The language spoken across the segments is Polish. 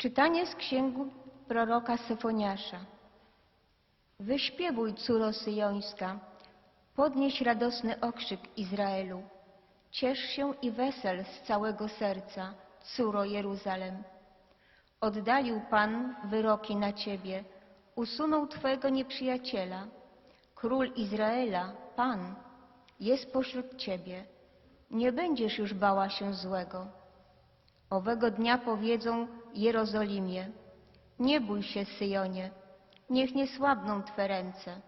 Czytanie z księgu proroka Sefoniasza. Wyśpiewuj, córo syjońska, podnieś radosny okrzyk Izraelu. Ciesz się i wesel z całego serca, córo Jeruzalem. Oddalił Pan wyroki na ciebie, usunął twojego nieprzyjaciela. Król Izraela, Pan, jest pośród ciebie. Nie będziesz już bała się złego. Owego dnia powiedzą Jerozolimie, nie bój się, Syjonie, niech nie słabną Twe ręce.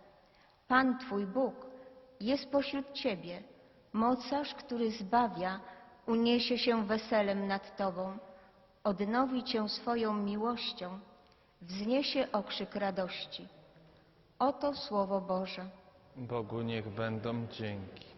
Pan Twój Bóg jest pośród Ciebie, mocarz, który zbawia, uniesie się weselem nad Tobą, odnowi Cię swoją miłością, wzniesie okrzyk radości. Oto Słowo Boże. Bogu niech będą dzięki.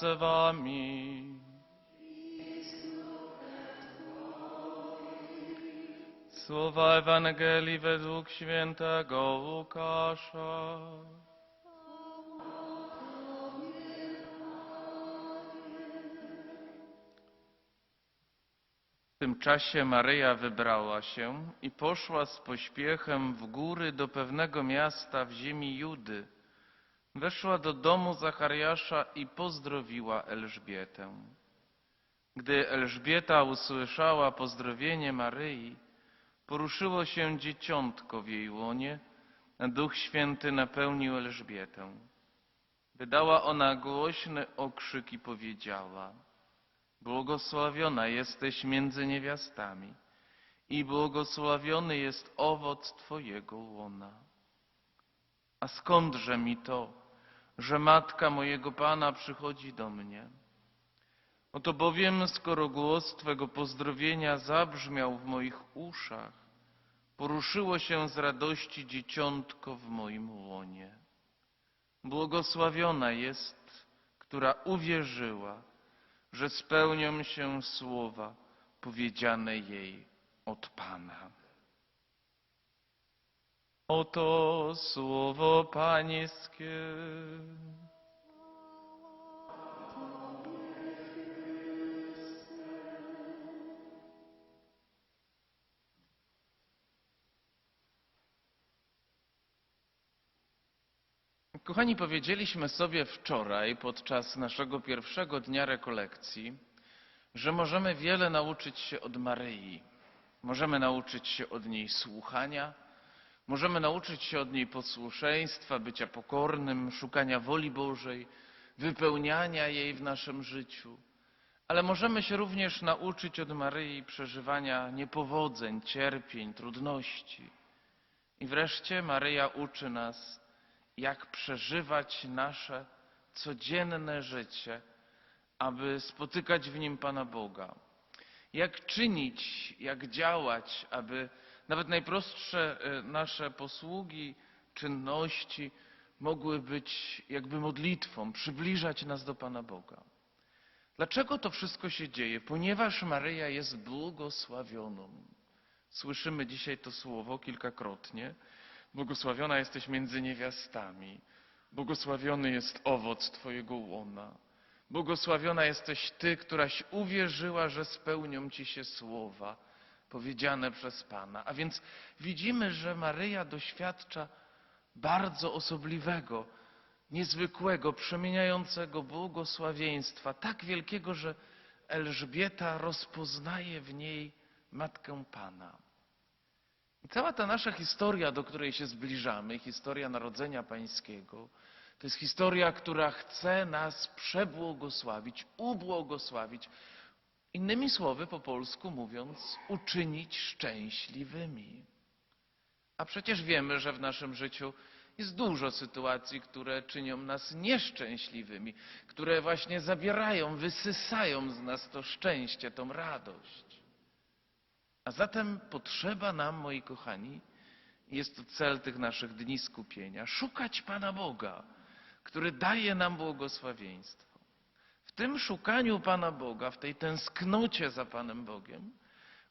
Z wami. Słowa Ewangelii według świętego Łukasza. W tym czasie Maryja wybrała się i poszła z pośpiechem w góry do pewnego miasta w ziemi Judy. Weszła do domu Zachariasza i pozdrowiła Elżbietę. Gdy Elżbieta usłyszała pozdrowienie Maryi, poruszyło się dzieciątko w jej łonie, a Duch Święty napełnił Elżbietę. Wydała ona głośny okrzyk i powiedziała: Błogosławiona jesteś między niewiastami i błogosławiony jest owoc Twojego łona. A skądże mi to, że matka mojego Pana przychodzi do mnie? Oto bowiem, skoro głos Twego pozdrowienia zabrzmiał w moich uszach, poruszyło się z radości dzieciątko w moim łonie. Błogosławiona jest, która uwierzyła, że spełnią się słowa powiedziane jej od Pana. Oto słowo Pańskie. Kochani, powiedzieliśmy sobie wczoraj podczas naszego pierwszego dnia rekolekcji, że możemy wiele nauczyć się od Maryi. Możemy nauczyć się od niej słuchania, możemy nauczyć się od niej posłuszeństwa, bycia pokornym, szukania woli Bożej, wypełniania jej w naszym życiu. Ale możemy się również nauczyć od Maryi przeżywania niepowodzeń, cierpień, trudności. I wreszcie Maryja uczy nas, jak przeżywać nasze codzienne życie, aby spotykać w nim Pana Boga. Jak czynić, jak działać, aby nawet najprostsze e, nasze posługi, czynności mogły być jakby modlitwą, przybliżać nas do Pana Boga. Dlaczego to wszystko się dzieje? Ponieważ Maryja jest błogosławioną. Słyszymy dzisiaj to słowo kilkakrotnie. Błogosławiona jesteś między niewiastami. Błogosławiony jest owoc Twojego łona. Błogosławiona jesteś Ty, któraś uwierzyła, że spełnią Ci się słowa powiedziane przez Pana. A więc widzimy, że Maryja doświadcza bardzo osobliwego, niezwykłego, przemieniającego błogosławieństwa, tak wielkiego, że Elżbieta rozpoznaje w niej Matkę Pana. I cała ta nasza historia, do której się zbliżamy, historia Narodzenia Pańskiego, to jest historia, która chce nas przebłogosławić, ubłogosławić. Innymi słowy, po polsku mówiąc, uczynić szczęśliwymi. A przecież wiemy, że w naszym życiu jest dużo sytuacji, które czynią nas nieszczęśliwymi, które właśnie zabierają, wysysają z nas to szczęście, tą radość. A zatem potrzeba nam, moi kochani, jest to cel tych naszych dni skupienia, szukać Pana Boga, który daje nam błogosławieństwo. Tym szukaniu Pana Boga, w tej tęsknocie za Panem Bogiem,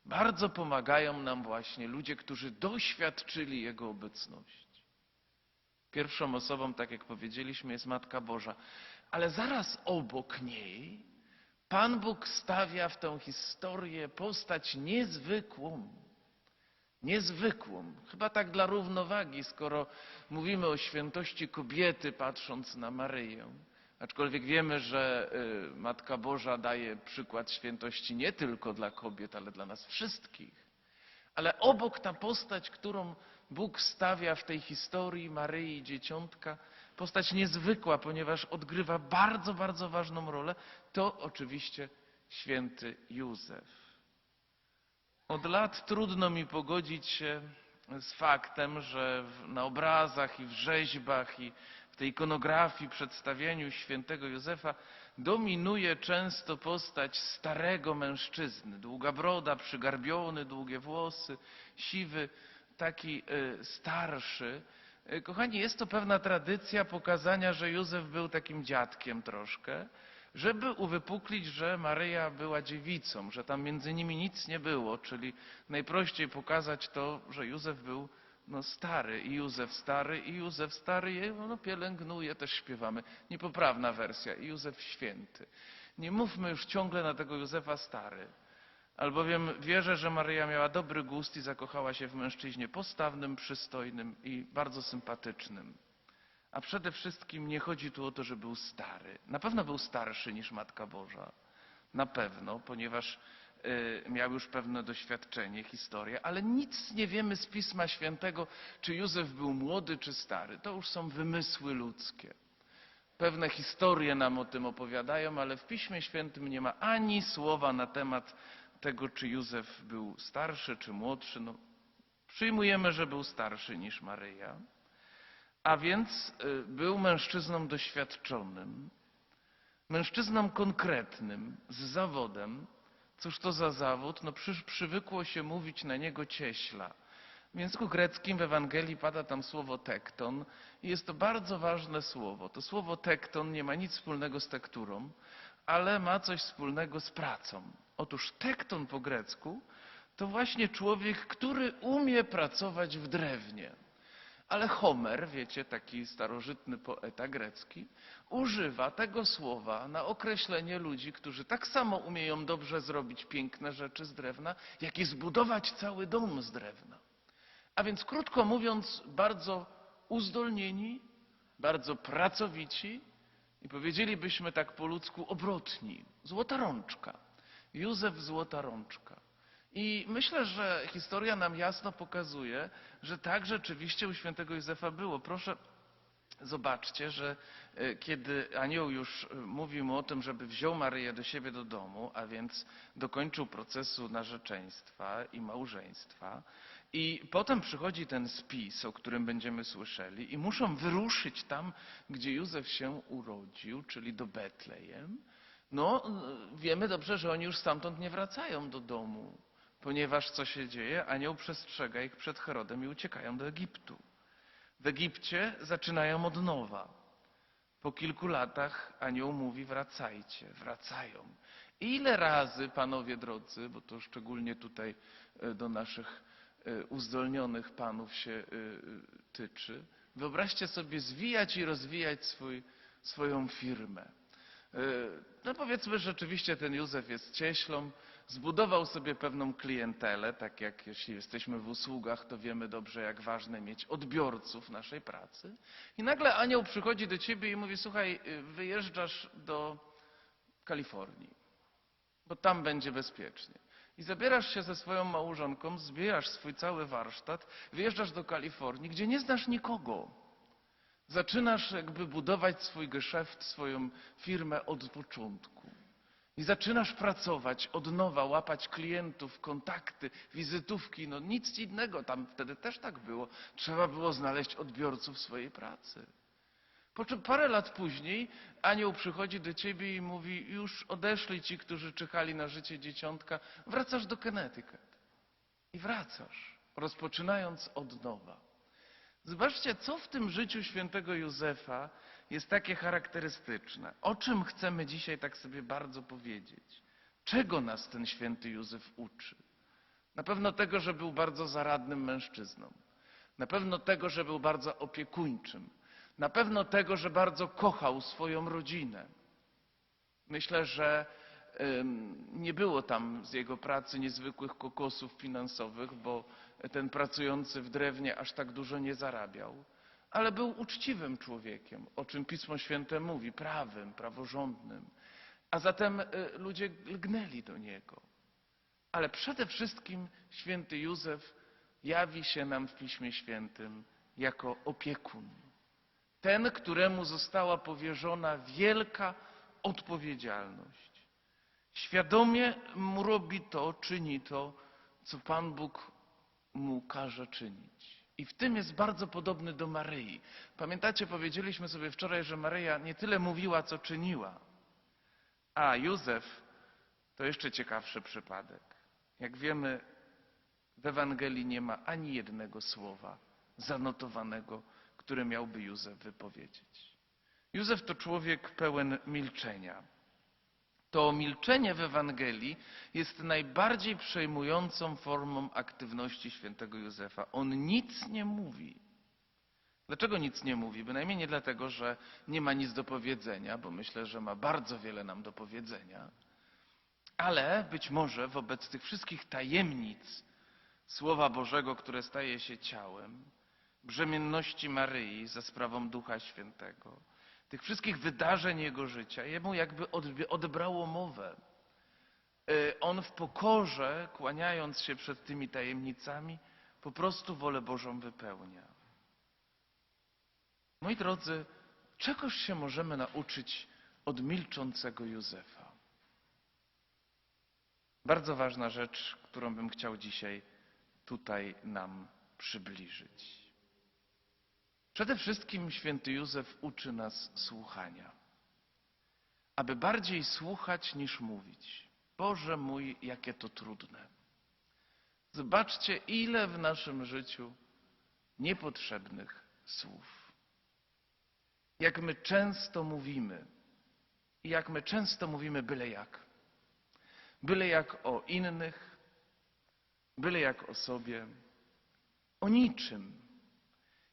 bardzo pomagają nam właśnie ludzie, którzy doświadczyli Jego obecności. Pierwszą osobą, tak jak powiedzieliśmy, jest Matka Boża, ale zaraz obok niej Pan Bóg stawia w tę historię postać niezwykłą. Niezwykłą. Chyba tak dla równowagi, skoro mówimy o świętości kobiety, patrząc na Maryję. Aczkolwiek wiemy, że y, Matka Boża daje przykład świętości nie tylko dla kobiet, ale dla nas wszystkich. Ale obok ta postać, którą Bóg stawia w tej historii Maryi Dzieciątka, postać niezwykła, ponieważ odgrywa bardzo, bardzo ważną rolę, to oczywiście święty Józef. Od lat trudno mi pogodzić się z faktem, że na obrazach i w rzeźbach i tej ikonografii, przedstawieniu świętego Józefa dominuje często postać starego mężczyzny. Długa broda, przygarbiony, długie włosy, siwy, taki y, starszy. Y, Kochani, jest to pewna tradycja pokazania, że Józef był takim dziadkiem troszkę, żeby uwypuklić, że Maryja była dziewicą, że tam między nimi nic nie było, czyli najprościej pokazać to, że Józef był no, stary i Józef stary i Józef stary je no, pielęgnuje, też śpiewamy. Niepoprawna wersja i Józef święty. Nie mówmy już ciągle na tego Józefa stary. Albowiem wierzę, że Maryja miała dobry gust i zakochała się w mężczyźnie postawnym, przystojnym i bardzo sympatycznym. A przede wszystkim nie chodzi tu o to, że był stary. Na pewno był starszy niż Matka Boża. na pewno, ponieważ miał już pewne doświadczenie, historię, ale nic nie wiemy z Pisma Świętego, czy Józef był młody, czy stary. To już są wymysły ludzkie. Pewne historie nam o tym opowiadają, ale w Piśmie Świętym nie ma ani słowa na temat tego, czy Józef był starszy, czy młodszy. No, przyjmujemy, że był starszy niż Maryja, a więc y, był mężczyzną doświadczonym, mężczyzną konkretnym, z zawodem. Cóż to za zawód? No przecież przywykło się mówić na niego cieśla. W języku greckim w Ewangelii pada tam słowo tekton i jest to bardzo ważne słowo. To słowo tekton nie ma nic wspólnego z tekturą, ale ma coś wspólnego z pracą. Otóż tekton po grecku to właśnie człowiek, który umie pracować w drewnie. Ale Homer, wiecie, taki starożytny poeta grecki, używa tego słowa na określenie ludzi, którzy tak samo umieją dobrze zrobić piękne rzeczy z drewna, jak i zbudować cały dom z drewna. A więc krótko mówiąc, bardzo uzdolnieni, bardzo pracowici i powiedzielibyśmy tak po ludzku obrotni. Złota rączka. Józef Złota rączka. I myślę, że historia nam jasno pokazuje, że tak rzeczywiście u świętego Józefa było. Proszę, zobaczcie, że e, kiedy anioł już e, mówił mu o tym, żeby wziął Maryję do siebie do domu, a więc dokończył procesu narzeczeństwa i małżeństwa, i potem przychodzi ten spis, o którym będziemy słyszeli, i muszą wyruszyć tam, gdzie Józef się urodził, czyli do Betlejem. No, wiemy dobrze, że oni już stamtąd nie wracają do domu, ponieważ co się dzieje? Anioł przestrzega ich przed Herodem i uciekają do Egiptu. W Egipcie zaczynają od nowa. Po kilku latach anioł mówi: wracajcie, wracają. Ile razy, panowie drodzy, bo to szczególnie tutaj e, do naszych e, uzdolnionych panów się e, tyczy, wyobraźcie sobie zwijać i rozwijać swój, swoją firmę. No powiedzmy, rzeczywiście ten Józef jest cieślą, zbudował sobie pewną klientelę, tak jak jeśli jesteśmy w usługach, to wiemy dobrze, jak ważne mieć odbiorców naszej pracy. I nagle anioł przychodzi do ciebie i mówi, słuchaj, wyjeżdżasz do Kalifornii, bo tam będzie bezpiecznie. I zabierasz się ze swoją małżonką, zbierasz swój cały warsztat, wyjeżdżasz do Kalifornii, gdzie nie znasz nikogo. Zaczynasz jakby budować swój geszeft, swoją firmę od początku. I zaczynasz pracować od nowa, łapać klientów, kontakty, wizytówki, no nic innego. Tam wtedy też tak było. Trzeba było znaleźć odbiorców swojej pracy. Po czym parę lat później anioł przychodzi do ciebie i mówi: Już odeszli ci, którzy czekali na życie dzieciątka, wracasz do Connecticut. I wracasz, rozpoczynając od nowa. Zobaczcie, co w tym życiu świętego Józefa jest takie charakterystyczne. O czym chcemy dzisiaj tak sobie bardzo powiedzieć? Czego nas ten święty Józef uczy? Na pewno tego, że był bardzo zaradnym mężczyzną. Na pewno tego, że był bardzo opiekuńczym. Na pewno tego, że bardzo kochał swoją rodzinę. Myślę, że nie było tam z jego pracy niezwykłych kokosów finansowych, bo ten pracujący w drewnie aż tak dużo nie zarabiał ale był uczciwym człowiekiem, o czym Pismo Święte mówi, prawym, praworządnym. A zatem y, ludzie lgnęli do niego. Ale przede wszystkim święty Józef jawi się nam w Piśmie Świętym jako opiekun. Ten, któremu została powierzona wielka odpowiedzialność. Świadomie mu robi to, czyni to, co Pan Bóg mu każe czynić. I w tym jest bardzo podobny do Maryi. Pamiętacie, powiedzieliśmy sobie wczoraj, że Maryja nie tyle mówiła, co czyniła. A Józef to jeszcze ciekawszy przypadek. Jak wiemy, w Ewangelii nie ma ani jednego słowa zanotowanego, które miałby Józef wypowiedzieć. Józef to człowiek pełen milczenia. To milczenie w Ewangelii jest najbardziej przejmującą formą aktywności świętego Józefa. On nic nie mówi. Dlaczego nic nie mówi? Bynajmniej nie dlatego, że nie ma nic do powiedzenia, bo myślę, że ma bardzo wiele nam do powiedzenia, ale być może wobec tych wszystkich tajemnic Słowa Bożego, które staje się ciałem, brzemienności Maryi za sprawą Ducha Świętego, tych wszystkich wydarzeń jego życia, jemu jakby odebrało mowę. y, on w pokorze, kłaniając się przed tymi tajemnicami, po prostu wolę Bożą wypełnia. Moi drodzy, czegoż się możemy nauczyć od milczącego Józefa? Bardzo ważna rzecz, którą bym chciał dzisiaj tutaj nam przybliżyć. Przede wszystkim święty Józef uczy nas słuchania, aby bardziej słuchać niż mówić. Boże mój, jakie to trudne. Zobaczcie, ile w naszym życiu niepotrzebnych słów. Jak my często mówimy i jak my często mówimy byle jak. Byle jak o innych, byle jak o sobie, o niczym.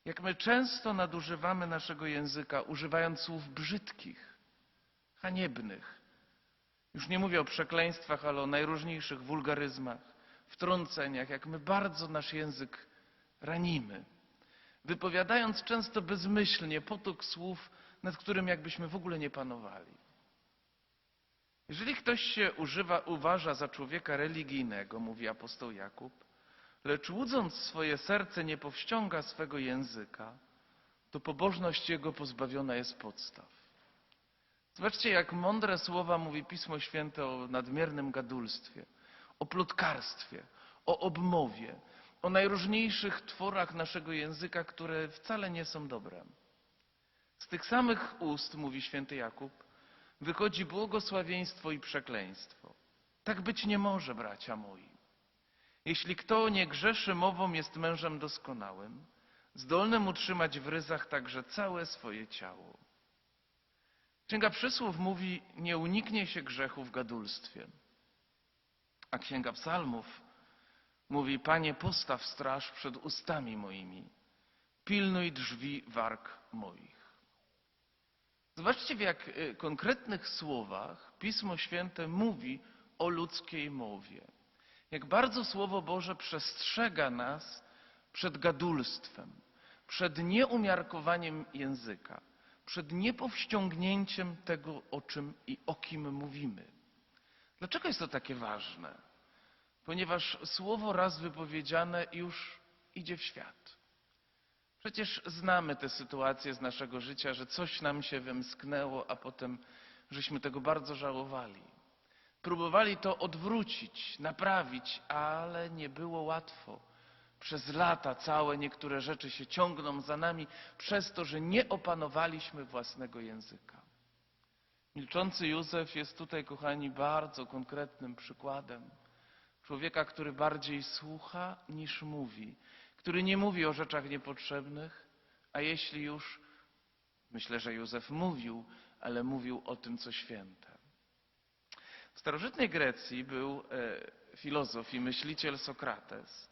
Jak my często nadużywamy naszego języka, używając słów brzydkich, haniebnych. Już nie mówię o przekleństwach, ale o najróżniejszych wulgaryzmach, wtrąceniach, jak my bardzo nasz język ranimy. Wypowiadając często bezmyślnie potok słów, nad którym jakbyśmy w ogóle nie panowali. Jeżeli ktoś się używa, uważa za człowieka religijnego, mówi apostoł Jakub, lecz łudząc swoje serce nie powściąga swego języka, to pobożność jego pozbawiona jest podstaw. Zobaczcie, jak mądre słowa mówi Pismo Święte o nadmiernym gadulstwie, o plotkarstwie, o obmowie, o najróżniejszych tworach naszego języka, które wcale nie są dobre. Z tych samych ust, mówi święty Jakub, wychodzi błogosławieństwo i przekleństwo. Tak być nie może, bracia moi. Jeśli kto nie grzeszy mową, jest mężem doskonałym, zdolnym utrzymać w ryzach także całe swoje ciało. Księga Przysłów mówi, nie uniknie się grzechu w gadulstwie. A Księga Psalmów mówi, Panie, postaw straż przed ustami moimi, pilnuj drzwi warg moich. Zobaczcie, w jak y, konkretnych słowach Pismo Święte mówi o ludzkiej mowie. Jak bardzo Słowo Boże przestrzega nas przed gadulstwem, przed nieumiarkowaniem języka, przed niepowściągnięciem tego, o czym i o kim mówimy. Dlaczego jest to takie ważne? Ponieważ słowo raz wypowiedziane już idzie w świat. Przecież znamy te sytuacje z naszego życia, że coś nam się wymsknęło, a potem żeśmy tego bardzo żałowali. Próbowali to odwrócić, naprawić, ale nie było łatwo. Przez lata całe niektóre rzeczy się ciągną za nami przez to, że nie opanowaliśmy własnego języka. Milczący Józef jest tutaj, kochani, bardzo konkretnym przykładem człowieka, który bardziej słucha niż mówi, który nie mówi o rzeczach niepotrzebnych, a jeśli już, myślę, że Józef mówił, ale mówił o tym, co święte. W starożytnej Grecji był e, filozof i myśliciel Sokrates,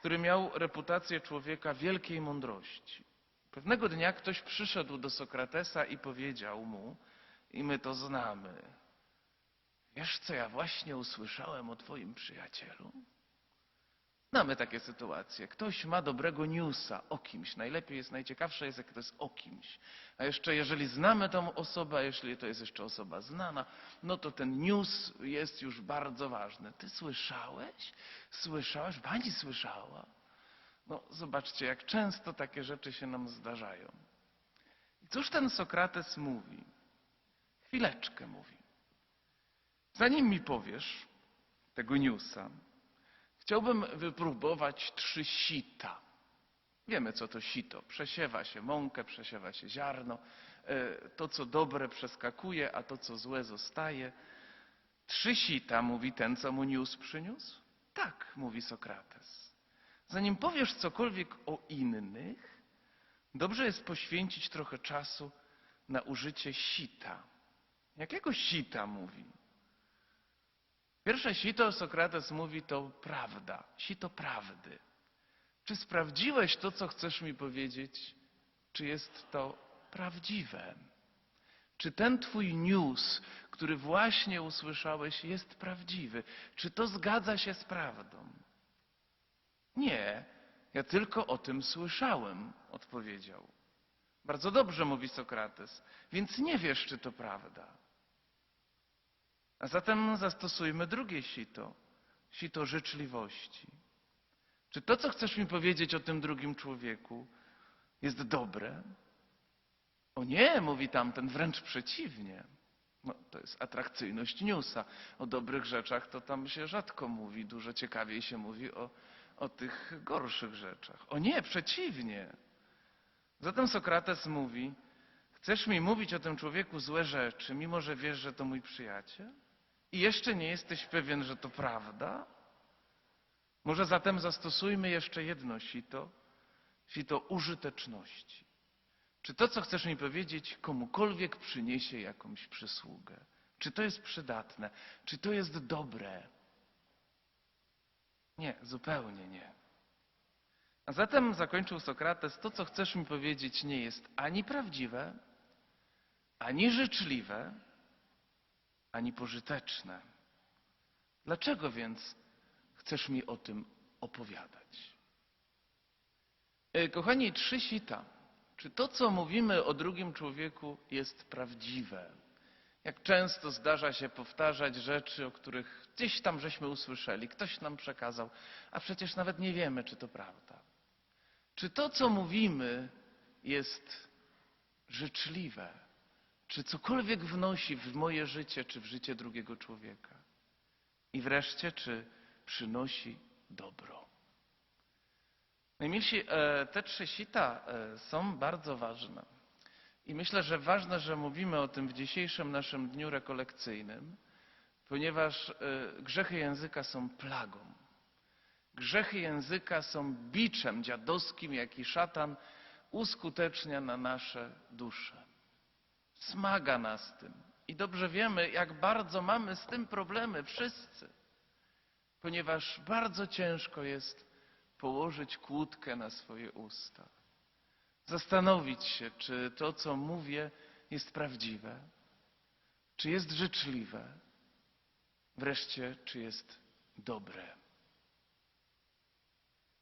który miał reputację człowieka wielkiej mądrości. Pewnego dnia ktoś przyszedł do Sokratesa i powiedział mu, i my to znamy, wiesz co ja właśnie usłyszałem o twoim przyjacielu? Znamy takie sytuacje. Ktoś ma dobrego newsa o kimś. Najlepiej jest, najciekawsze jest, jak to jest o kimś. A jeszcze jeżeli znamy tą osobę, a jeśli to jest jeszcze osoba znana, no to ten news jest już bardzo ważny. Ty słyszałeś? Słyszałeś? Pani słyszała? No zobaczcie, jak często takie rzeczy się nam zdarzają. I cóż ten Sokrates mówi? Chwileczkę mówi. Zanim mi powiesz tego newsa, Chciałbym wypróbować trzy sita. Wiemy, co to sito. Przesiewa się mąkę, przesiewa się ziarno. E, To, co dobre, przeskakuje, a to, co złe, zostaje. Trzy sita, mówi ten, co mu news przyniósł? Tak, mówi Sokrates. Zanim powiesz cokolwiek o innych, dobrze jest poświęcić trochę czasu na użycie sita. Jakiego sita mówi? Pierwsze sito, Sokrates mówi, to prawda, sito prawdy. Czy sprawdziłeś to, co chcesz mi powiedzieć? Czy jest to prawdziwe? Czy ten twój news, który właśnie usłyszałeś, jest prawdziwy? Czy to zgadza się z prawdą? Nie, ja tylko o tym słyszałem, odpowiedział. Bardzo dobrze, mówi Sokrates, więc nie wiesz, czy to prawda. A zatem zastosujmy drugie sito, sito życzliwości. Czy to, co chcesz mi powiedzieć o tym drugim człowieku, jest dobre? O nie, mówi tamten, wręcz przeciwnie. No, to jest atrakcyjność newsa. O dobrych rzeczach to tam się rzadko mówi, dużo ciekawiej się mówi o, o tych gorszych rzeczach. O nie, przeciwnie. Zatem Sokrates mówi, chcesz mi mówić o tym człowieku złe rzeczy, mimo że wiesz, że to mój przyjaciel? I jeszcze nie jesteś pewien, że to prawda? Może zatem zastosujmy jeszcze jedno sito, sito użyteczności. Czy to, co chcesz mi powiedzieć, komukolwiek przyniesie jakąś przysługę? Czy to jest przydatne? Czy to jest dobre? Nie, zupełnie nie. A zatem zakończył Sokrates, to, co chcesz mi powiedzieć, nie jest ani prawdziwe, ani życzliwe, ani pożyteczne. Dlaczego więc chcesz mi o tym opowiadać? E, Kochani, trzy sita. Czy to, co mówimy o drugim człowieku, jest prawdziwe? Jak często zdarza się powtarzać rzeczy, o których gdzieś tam żeśmy usłyszeli, ktoś nam przekazał, a przecież nawet nie wiemy, czy to prawda. Czy to, co mówimy, jest życzliwe? Czy cokolwiek wnosi w moje życie, czy w życie drugiego człowieka? I wreszcie, czy przynosi dobro? Najmilsi, e, te trzy sita e, są bardzo ważne. I myślę, że ważne, że mówimy o tym w dzisiejszym naszym dniu rekolekcyjnym, ponieważ e, grzechy języka są plagą. Grzechy języka są biczem dziadowskim, jaki szatan uskutecznia na nasze dusze. Smaga nas tym. I dobrze wiemy, jak bardzo mamy z tym problemy wszyscy, ponieważ bardzo ciężko jest położyć kłódkę na swoje usta. Zastanowić się, czy to, co mówię, jest prawdziwe, czy jest życzliwe, wreszcie, czy jest dobre.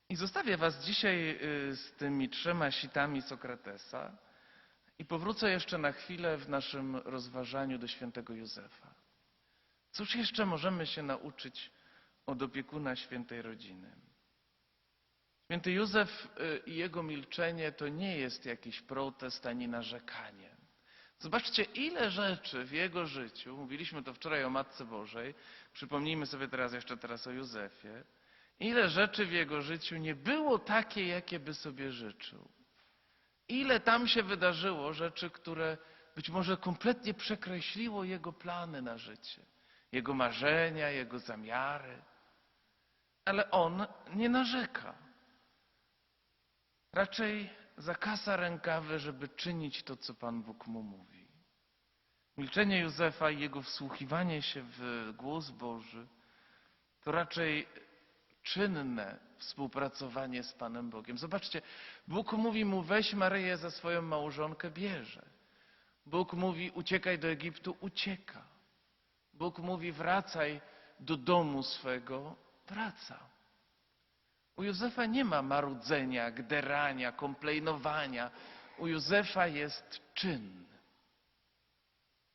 I zostawię Was dzisiaj y, z tymi trzema sitami Sokratesa i powrócę jeszcze na chwilę w naszym rozważaniu do świętego Józefa. Cóż jeszcze możemy się nauczyć od opiekuna świętej rodziny? Święty Józef y, i jego milczenie to nie jest jakiś protest ani narzekanie. Zobaczcie, ile rzeczy w jego życiu, mówiliśmy to wczoraj o Matce Bożej, przypomnijmy sobie teraz jeszcze teraz o Józefie, ile rzeczy w jego życiu nie było takie, jakie by sobie życzył. Ile tam się wydarzyło rzeczy, które być może kompletnie przekreśliło jego plany na życie, jego marzenia, jego zamiary. Ale on nie narzeka. Raczej zakasa rękawy, żeby czynić to, co Pan Bóg mu mówi. Milczenie Józefa i jego wsłuchiwanie się w głos Boży to raczej czynne współpracowanie z Panem Bogiem. Zobaczcie, Bóg mówi mu: weź Maryję za swoją małżonkę, bierze. Bóg mówi: uciekaj do Egiptu, ucieka. Bóg mówi: wracaj do domu swego, wraca. U Józefa nie ma marudzenia, gderania, komplejnowania. U Józefa jest czyn.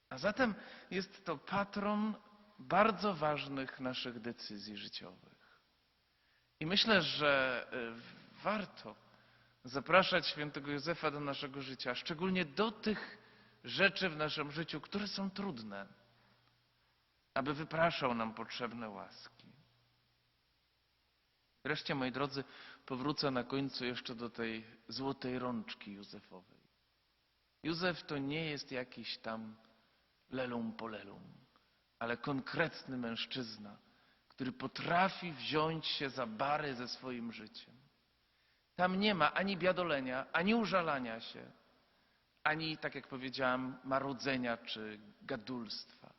A zatem jest to patron bardzo ważnych naszych decyzji życiowych. I myślę, że y, warto zapraszać świętego Józefa do naszego życia, szczególnie do tych rzeczy w naszym życiu, które są trudne, aby wypraszał nam potrzebne łaski. Wreszcie, moi drodzy, powrócę na końcu jeszcze do tej złotej rączki Józefowej. Józef to nie jest jakiś tam lelum polelum, ale konkretny mężczyzna, który potrafi wziąć się za bary ze swoim życiem. Tam nie ma ani biadolenia, ani użalania się, ani, tak jak powiedziałam, marudzenia czy gadulstwa.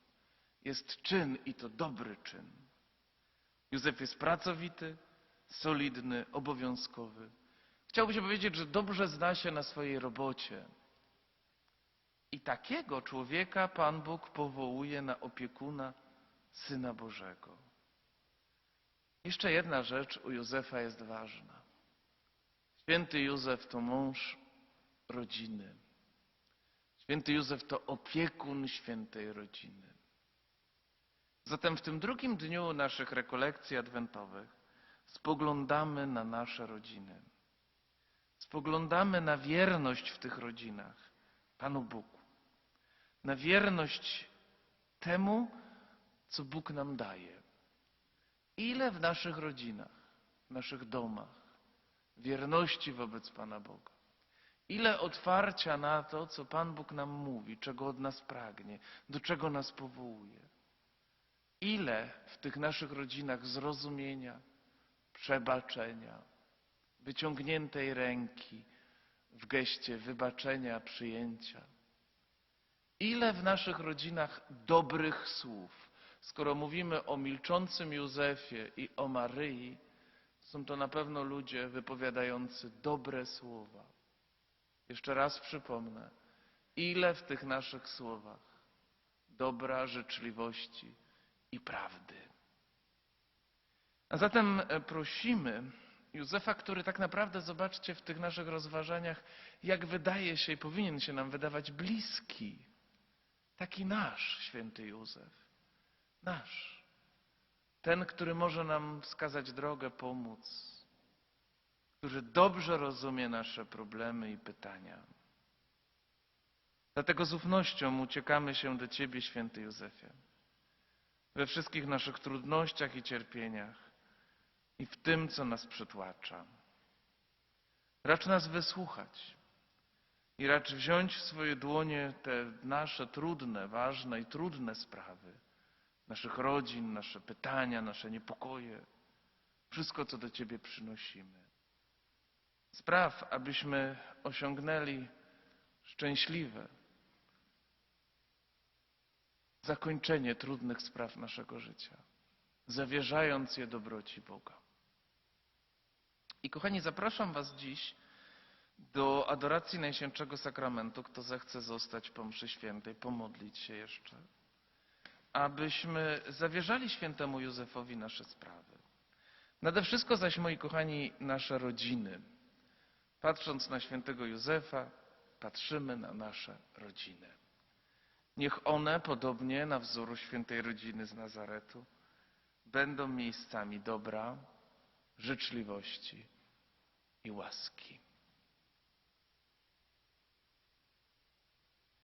Jest czyn i to dobry czyn. Józef jest pracowity, solidny, obowiązkowy. Chciałby się powiedzieć, że dobrze zna się na swojej robocie. I takiego człowieka Pan Bóg powołuje na opiekuna Syna Bożego. Jeszcze jedna rzecz u Józefa jest ważna. Święty Józef to mąż rodziny. Święty Józef to opiekun świętej rodziny. Zatem w tym drugim dniu naszych rekolekcji adwentowych spoglądamy na nasze rodziny. Spoglądamy na wierność w tych rodzinach Panu Bogu. Na wierność temu, co Bóg nam daje. Ile w naszych rodzinach, w naszych domach wierności wobec Pana Boga. Ile otwarcia na to, co Pan Bóg nam mówi, czego od nas pragnie, do czego nas powołuje. Ile w tych naszych rodzinach zrozumienia, przebaczenia, wyciągniętej ręki w geście wybaczenia, przyjęcia. Ile w naszych rodzinach dobrych słów. Skoro mówimy o milczącym Józefie i o Maryi, są to na pewno ludzie wypowiadający dobre słowa. Jeszcze raz przypomnę, ile w tych naszych słowach dobra, życzliwości i prawdy. A zatem e, prosimy Józefa, który tak naprawdę, zobaczcie w tych naszych rozważaniach, jak wydaje się i powinien się nam wydawać bliski. Taki nasz święty Józef. Nasz. Ten, który może nam wskazać drogę, pomóc. Który dobrze rozumie nasze problemy i pytania. Dlatego z ufnością uciekamy się do Ciebie, święty Józefie. We wszystkich naszych trudnościach i cierpieniach i w tym, co nas przytłacza. Racz nas wysłuchać i racz wziąć w swoje dłonie te nasze trudne, ważne i trudne sprawy, naszych rodzin, nasze pytania, nasze niepokoje, wszystko, co do Ciebie przynosimy. Spraw, abyśmy osiągnęli szczęśliwe zakończenie trudnych spraw naszego życia, zawierzając je dobroci Boga. I kochani, zapraszam Was dziś do adoracji Najświętszego Sakramentu, kto zechce zostać po mszy świętej, pomodlić się jeszcze, abyśmy zawierzali świętemu Józefowi nasze sprawy. Nade wszystko zaś, moi kochani, nasze rodziny. Patrząc na świętego Józefa, patrzymy na nasze rodziny. Niech one, podobnie na wzoru świętej rodziny z Nazaretu, będą miejscami dobra, życzliwości i łaski.